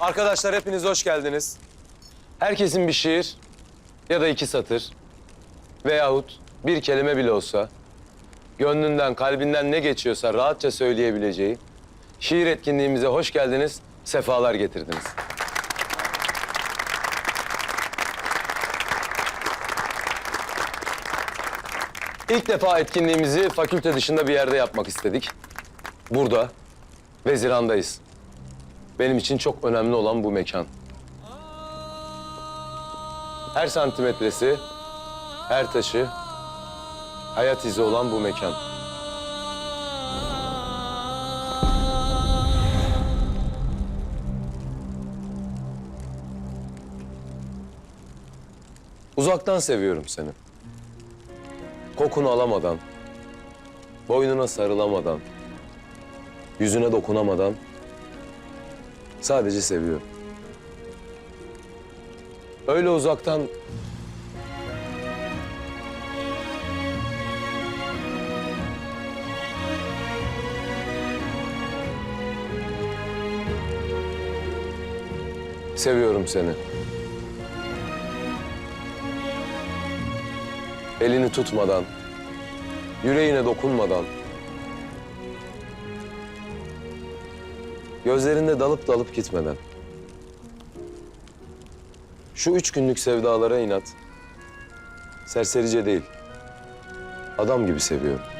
Arkadaşlar hepiniz hoş geldiniz. Herkesin bir şiir ya da iki satır veyahut bir kelime bile olsa gönlünden, kalbinden ne geçiyorsa rahatça söyleyebileceği şiir etkinliğimize hoş geldiniz, sefalar getirdiniz. İlk defa etkinliğimizi fakülte dışında bir yerde yapmak istedik. Burada, Veziran'dayız. Benim için çok önemli olan bu mekan. Her santimetresi, her taşı, hayat izi olan bu mekan. Uzaktan seviyorum seni. Kokunu alamadan, boynuna sarılamadan, yüzüne dokunamadan sadece seviyorum. Öyle uzaktan seviyorum seni. Elini tutmadan, yüreğine dokunmadan, gözlerinde dalıp dalıp gitmeden. Şu üç günlük sevdalara inat, serserice değil, adam gibi seviyorum.